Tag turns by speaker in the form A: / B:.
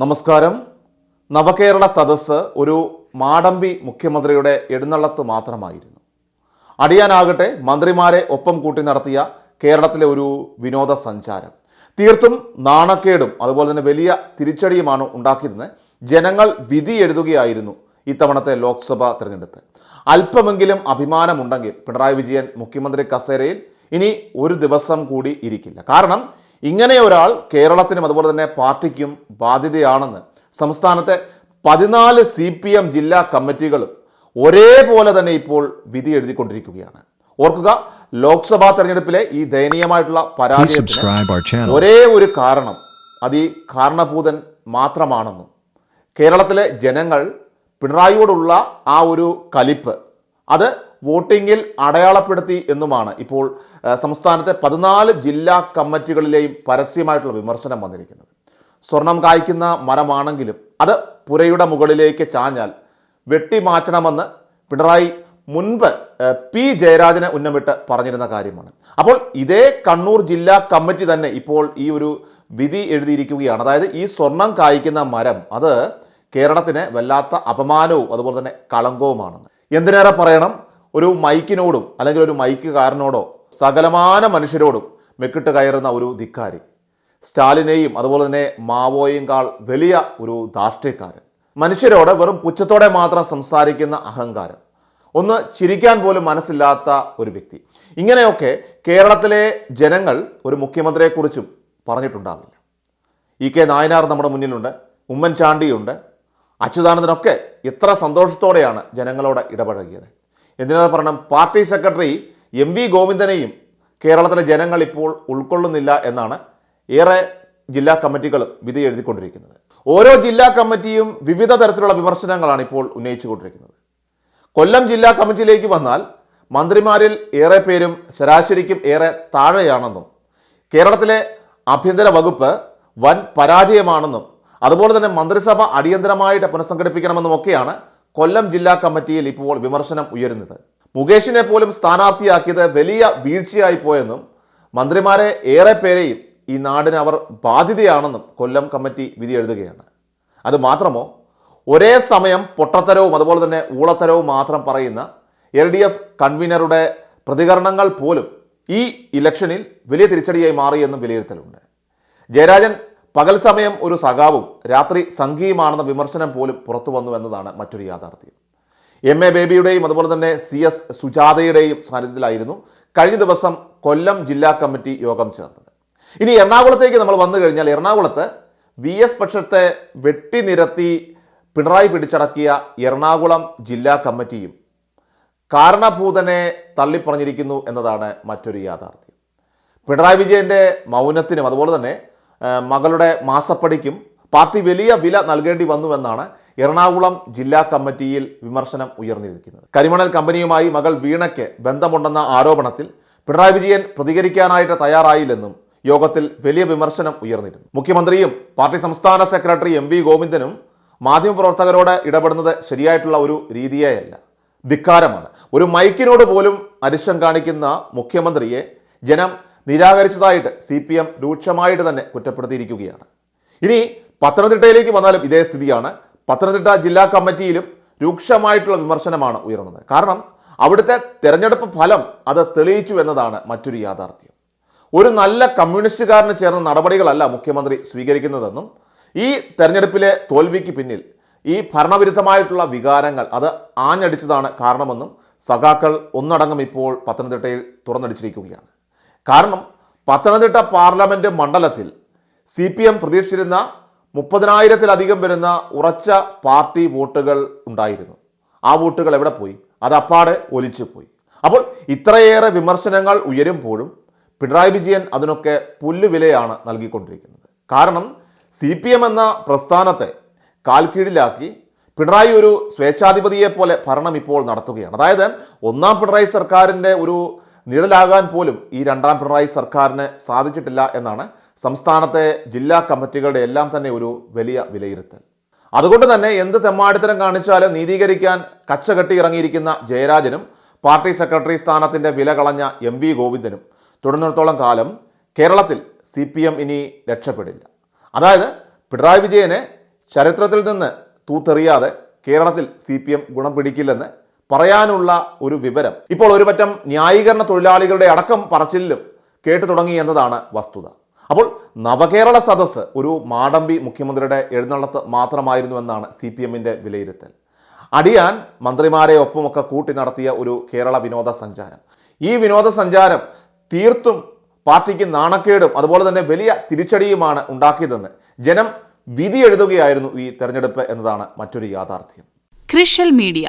A: നമസ്കാരം. നവകേരള സദസ്സ് ഒരു മാടമ്പി മുഖ്യമന്ത്രിയുടെ എഴുന്നള്ളത്ത് മാത്രമായിരുന്നു. അടിയാനാകട്ടെ മന്ത്രിമാരെ ഒപ്പം കൂട്ടി നടത്തിയ കേരളത്തിലെ ഒരു വിനോദസഞ്ചാരം. തീർത്തും നാണക്കേടും അതുപോലെ തന്നെ വലിയ തിരിച്ചടിയുമാണ് ഉണ്ടാക്കിയതെന്ന് ജനങ്ങൾ വിധി എഴുതുകയായിരുന്നു ഇത്തവണത്തെ ലോക്സഭാ തിരഞ്ഞെടുപ്പ്. അല്പമെങ്കിലും അഭിമാനമുണ്ടെങ്കിൽ പിണറായി വിജയൻ മുഖ്യമന്ത്രി കസേരയിൽ ഇനി ഒരു ദിവസം കൂടി ഇരിക്കില്ല. കാരണം ഇങ്ങനെ ഒരാൾ കേരളത്തിനും അതുപോലെ തന്നെ പാർട്ടിക്കും ബാധ്യതയാണെന്ന് സംസ്ഥാനത്തെ പതിനാല് സി പി എം ജില്ലാ കമ്മിറ്റികളും ഒരേപോലെ തന്നെ ഇപ്പോൾ വിധി എഴുതിക്കൊണ്ടിരിക്കുകയാണ് ഓർക്കുക ലോക്സഭാ തെരഞ്ഞെടുപ്പിലെ ഈ ദയനീയമായിട്ടുള്ള പരാജയത്തിന്. ഒരേ ഒരു കാരണം അത് ഈ കാരണഭൂതൻ മാത്രമാണെന്നും കേരളത്തിലെ ജനങ്ങൾ പിണറായിയോടുള്ള ആ ഒരു കലിപ്പ് അത് വോട്ടിങ്ങിൽ അടയാളപ്പെടുത്തി എന്നുമാണ് ഇപ്പോൾ സംസ്ഥാനത്തെ പതിനാല് ജില്ലാ കമ്മിറ്റികളിലെയും പരസ്യമായിട്ടുള്ള വിമർശനം വന്നിരിക്കുന്നത്. സ്വർണം കായ്ക്കുന്ന മരമാണെങ്കിലും അത് പുരയുടെ മുകളിലേക്ക് ചാഞ്ഞാൽ വെട്ടിമാറ്റണമെന്ന് പിണറായി മുൻപ് പി ജയരാജനെ ഉന്നമിട്ട് പറഞ്ഞിരുന്ന കാര്യമാണ്. അപ്പോൾ ഇതേ കണ്ണൂർ ജില്ലാ കമ്മിറ്റി തന്നെ ഇപ്പോൾ ഈ ഒരു വിധി എഴുതിയിരിക്കുകയാണ്. അതായത് ഈ സ്വർണം കായ്ക്കുന്ന മരം അത് കേരളത്തിന് വല്ലാത്ത അപമാനവും അതുപോലെ തന്നെ കളങ്കവുമാണെന്ന്. എന്തിനേറെ പറയണം? ഒരു മൈക്കിനോടും അല്ലെങ്കിൽ ഒരു മൈക്കുകാരനോടോ സകലമാന മനുഷ്യരോടും മെക്കിട്ട് കയറുന്ന ഒരു ധിക്കാരി. സ്റ്റാലിനെയും അതുപോലെ തന്നെ മാവോയേക്കാൾ വലിയ ഒരു ധാർഷ്ട്യക്കാരൻ. മനുഷ്യരോട് വെറും പുച്ഛത്തോടെ മാത്രം സംസാരിക്കുന്ന അഹങ്കാരം. ഒന്ന് ചിരിക്കാൻ പോലും മനസ്സില്ലാത്ത ഒരു വ്യക്തി. ഇങ്ങനെയൊക്കെ കേരളത്തിലെ ജനങ്ങൾ ഒരു മുഖ്യമന്ത്രിയെക്കുറിച്ചും പറഞ്ഞിട്ടുണ്ടാവില്ല. ഇ കെ നായനാർ നമ്മുടെ മുന്നിലുണ്ട് ഉമ്മൻചാണ്ടിയുണ്ട്. അച്യുതാനന്ദനൊക്കെ എത്ര സന്തോഷത്തോടെയാണ് ജനങ്ങളോട് ഇടപഴകിയത്. എന്തിനാണ് പറയണം? പാർട്ടി സെക്രട്ടറി എം വി ഗോവിന്ദനെയും കേരളത്തിലെ ജനങ്ങൾ ഇപ്പോൾ ഉൾക്കൊള്ളുന്നില്ല എന്നാണ് ഏറെ ജില്ലാ കമ്മിറ്റികളും വിധി എഴുതിക്കൊണ്ടിരിക്കുന്നത്. ഓരോ ജില്ലാ കമ്മിറ്റിയും വിവിധ തരത്തിലുള്ള വിമർശനങ്ങളാണ് ഇപ്പോൾ ഉന്നയിച്ചുകൊണ്ടിരിക്കുന്നത്. കൊല്ലം ജില്ലാ കമ്മിറ്റിയിലേക്ക് വന്നാൽ മന്ത്രിമാരിൽ ഏറെ പേരും ശരാശരിക്കും ഏറെ താഴെയാണെന്നും കേരളത്തിലെ ആഭ്യന്തര വകുപ്പ് വൻ പരാജയമാണെന്നും അതുപോലെ തന്നെ മന്ത്രിസഭ അടിയന്തരമായിട്ട് പുനഃസംഘടിപ്പിക്കണമെന്നും ഒക്കെയാണ് കൊല്ലം ജില്ലാ കമ്മിറ്റിയിൽ ഇപ്പോൾ വിമർശനം ഉയരുന്നത്. മുകേഷിനെ പോലും സ്ഥാനാർത്ഥിയാക്കിയത് വലിയ വീഴ്ചയായി പോയെന്നും മന്ത്രിമാരെ ഏറെ പേരെയും ഈ നാടിന് അവർ ബാധ്യതയാണെന്നും കൊല്ലം കമ്മിറ്റി വിധി എഴുതുകയാണ്. അത് മാത്രമോ ഒരേ സമയം പൊട്ടത്തരവും അതുപോലെ തന്നെ ഊളത്തരവും മാത്രം പറയുന്ന എൽ ഡി എഫ് കൺവീനറുടെ പ്രതികരണങ്ങൾ പോലും ഈ ഇലക്ഷനിൽ വലിയ തിരിച്ചടിയായി മാറിയെന്നും വിലയിരുത്തലുണ്ട്. ജയരാജൻ പകൽ സമയം ഒരു സഖാവും രാത്രി സംഘിയുമാണെന്ന വിമർശനം പോലും പുറത്തു വന്നു എന്നതാണ് മറ്റൊരു യാഥാർത്ഥ്യം. എം എ ബേബിയുടെയും അതുപോലെ തന്നെ സി എസ് സുജാതയുടെയും സാന്നിധ്യത്തിലായിരുന്നു കഴിഞ്ഞ ദിവസം കൊല്ലം ജില്ലാ കമ്മിറ്റി യോഗം ചേർന്നത്. ഇനി എറണാകുളത്തേക്ക് നമ്മൾ വന്നു കഴിഞ്ഞാൽ എറണാകുളത്ത് വി എസ് പക്ഷത്തെ വെട്ടിനിരത്തി പിണറായി പിടിച്ചടക്കിയ എറണാകുളം ജില്ലാ കമ്മിറ്റിയും കാരണഭൂതനെ തള്ളിപ്പറഞ്ഞിരിക്കുന്നു എന്നതാണ് മറ്റൊരു യാഥാർത്ഥ്യം. പിണറായി വിജയന്റെ മൗനത്തിനും അതുപോലെ തന്നെ മകളുടെ മാസപ്പടിക്കും പാർട്ടി വലിയ വില നൽകേണ്ടി വന്നുവെന്നാണ് എറണാകുളം ജില്ലാ കമ്മിറ്റിയിൽ വിമർശനം ഉയർന്നിരിക്കുന്നത്. കരിമണൽ കമ്പനിയുമായി മകൾ വീണയ്ക്ക് ബന്ധമുണ്ടെന്ന ആരോപണത്തിൽ പിണറായി വിജയൻ പ്രതികരിക്കാനായിട്ട് തയ്യാറായില്ലെന്നും യോഗത്തിൽ വലിയ വിമർശനം ഉയർന്നിരുന്നു. മുഖ്യമന്ത്രിയും പാർട്ടി സംസ്ഥാന സെക്രട്ടറി എം വി ഗോവിന്ദനും മാധ്യമപ്രവർത്തകരോട് ഇടപെടുന്നത് ശരിയായിട്ടുള്ള ഒരു രീതിയേയല്ല. ധിക്കാരമാണ്. ഒരു മൈക്കിനോട് പോലും അരിശം കാണിക്കുന്ന മുഖ്യമന്ത്രിയെ ജനം നിരാകരിച്ചതായിട്ട് സി പി എം രൂക്ഷമായിട്ട് തന്നെ കുറ്റപ്പെടുത്തിയിരിക്കുകയാണ്. ഇനി പത്തനംതിട്ടയിലേക്ക് വന്നാലും ഇതേ സ്ഥിതിയാണ്. പത്തനംതിട്ട ജില്ലാ കമ്മിറ്റിയിലും രൂക്ഷമായിട്ടുള്ള വിമർശനമാണ് ഉയർന്നത്. കാരണം അവിടുത്തെ തെരഞ്ഞെടുപ്പ് ഫലം അത് തെളിയിച്ചു എന്നതാണ് മറ്റൊരു യാഥാർത്ഥ്യം. ഒരു നല്ല കമ്മ്യൂണിസ്റ്റുകാരന് ചേർന്ന നടപടികളല്ല മുഖ്യമന്ത്രി സ്വീകരിക്കുന്നതെന്നും ഈ തെരഞ്ഞെടുപ്പിലെ തോൽവിക്ക് പിന്നിൽ ഈ ഭരണവിരുദ്ധമായിട്ടുള്ള വികാരങ്ങൾ അത് ആഞ്ഞടിച്ചതാണ് കാരണമെന്നും സഖാക്കൾ ഒന്നടങ്കം ഇപ്പോൾ പത്തനംതിട്ടയിൽ തുറന്നടിച്ചിരിക്കുകയാണ്. കാരണം പത്തനംതിട്ട പാർലമെന്റ് മണ്ഡലത്തിൽ സി പി എം പ്രതീക്ഷിച്ചിരുന്ന മുപ്പതിനായിരത്തിലധികം വരുന്ന ഉറച്ച പാർട്ടി വോട്ടുകൾ ഉണ്ടായിരുന്നു. ആ വോട്ടുകൾ എവിടെ പോയി? അത് അപ്പാടെ ഒലിച്ചു പോയി. അപ്പോൾ ഇത്രയേറെ വിമർശനങ്ങൾ ഉയരുമ്പോഴും പിണറായി വിജയൻ അതിനൊക്കെ പുല്ലുവിലയാണ് നൽകിക്കൊണ്ടിരിക്കുന്നത്. കാരണം സി പി എം എന്ന പ്രസ്ഥാനത്തെ കാൽക്കീഴിലാക്കി പിണറായി ഒരു സ്വേച്ഛാധിപതിയെ പോലെ ഭരണം ഇപ്പോൾ നടത്തുകയാണ്. അതായത് ഒന്നാം പിണറായി സർക്കാരിന്റെ ഒരു നിഴലാകാൻ പോലും ഈ രണ്ടാം പിണറായി സർക്കാരിന് സാധിച്ചിട്ടില്ല എന്നാണ് സംസ്ഥാനത്തെ ജില്ലാ കമ്മിറ്റികളുടെ എല്ലാം തന്നെ ഒരു വലിയ വിലയിരുത്തൽ. അതുകൊണ്ട് തന്നെ എന്ത് തെമ്മാടിത്തരം കാണിച്ചാലും നീതീകരിക്കാൻ കച്ചകെട്ടി ഇറങ്ങിയിരിക്കുന്ന ജയരാജനും പാർട്ടി സെക്രട്ടറി സ്ഥാനത്തിന്റെ വില കളഞ്ഞ എം വി ഗോവിന്ദനും തുടർന്നിടത്തോളം കാലം കേരളത്തിൽ സി പി എം ഇനി രക്ഷപ്പെടില്ല. അതായത് പിണറായി വിജയനെ ചരിത്രത്തിൽ നിന്ന് തൂത്തെറിയാതെ കേരളത്തിൽ സി പി എം ഗുണം പിടിക്കില്ലെന്ന് പറയാനുള്ള ഒരു വിവരം. ഇപ്പോൾ ഒരുപറ്റം ന്യായീകരണ തൊഴിലാളികളുടെ അടക്കം പറച്ചിലും കേട്ടു തുടങ്ങി എന്നതാണ് വസ്തുത. അപ്പോൾ നവകേരള സദസ്സ് ഒരു മാടമ്പി മുഖ്യമന്ത്രിയുടെ എഴുന്നള്ളത്ത് മാത്രമായിരുന്നു എന്നാണ് സി പി എമ്മിന്റെ വിലയിരുത്തൽ. അടിയാൻ മന്ത്രിമാരെ ഒപ്പമൊക്കെ കൂട്ടി നടത്തിയ ഒരു കേരള വിനോദസഞ്ചാരം. ഈ വിനോദസഞ്ചാരം തീർത്തും പാർട്ടിക്ക് നാണക്കേടും അതുപോലെ തന്നെ വലിയ തിരിച്ചടിയുമാണ് ഉണ്ടാക്കിയതെന്ന് ജനം വിധി എഴുതുകയായിരുന്നു ഈ തെരഞ്ഞെടുപ്പ് എന്നതാണ് മറ്റൊരു യാഥാർത്ഥ്യം.
B: ക്രിഷ്യൽ മീഡിയ